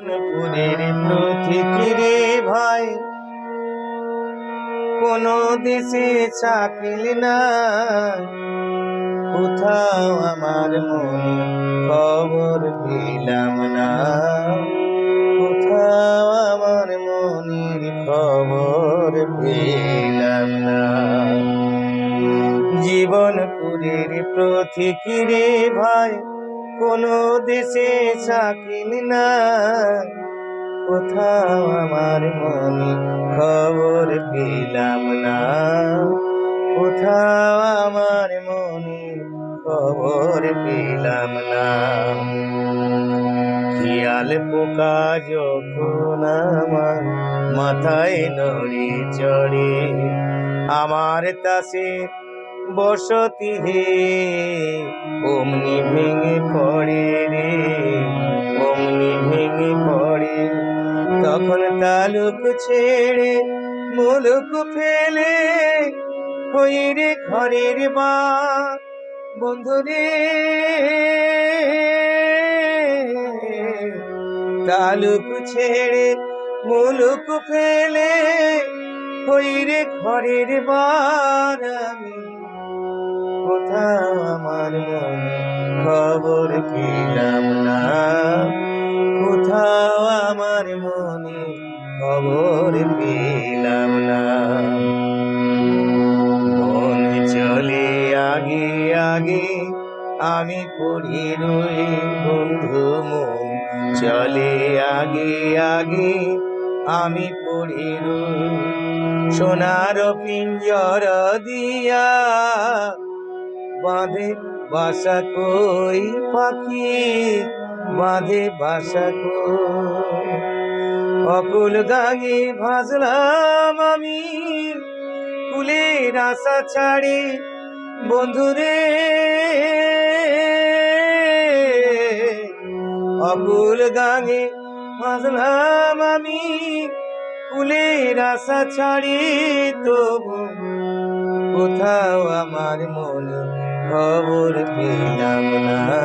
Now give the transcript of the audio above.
পুরীর প্রতিকিরে ভাই, কোন দেশে চাকরিল না কোথাও আমার মনে খবর পেলাম না। কোথাও আমার মনের খবর পেলাম না। জীবনপুরের প্রতিকিরে ভাই কোন দেশে চাকিল না কোথাও আমার মনে খবর পেলাম না। কোথাও আমার মনে খবর পেলাম না। শিয়াল পোকা যখন আমার মাথায় নড়ে চড়ে, আমার তাসে বসতি হে, অমনি ভেঙে পড়ে রে, অমনি ভেঙে পড়ে। তখন তালুক ছেড়ে মুলুক ফেলে হই রে ঘরের বা বন্ধুরে তালুক ছেড়ে মুলুক ফেলে হই রে ঘরের বার আমি। কোথাও আমার খবর পেলাম না। কোথাও আমার মনে খবর পেলাম না। মন চলে আগে আগে আমি পড়ি রই বন্ধু মন। চলে আগে আগে আমি পড়ি রই সোনার পিঞ্জর দিয়া বাঁধে বাসা কই পাখি, বাঁধে বাসা কই। অকুল গাঙে ভাজলাম আমি কুলের আশা ছাড়ি বন্ধুরে। অকুল গাঙে ভাজলাম আমি আশা ছাড়ি তবু কোথাও আমার মনে খবর পেলাম না।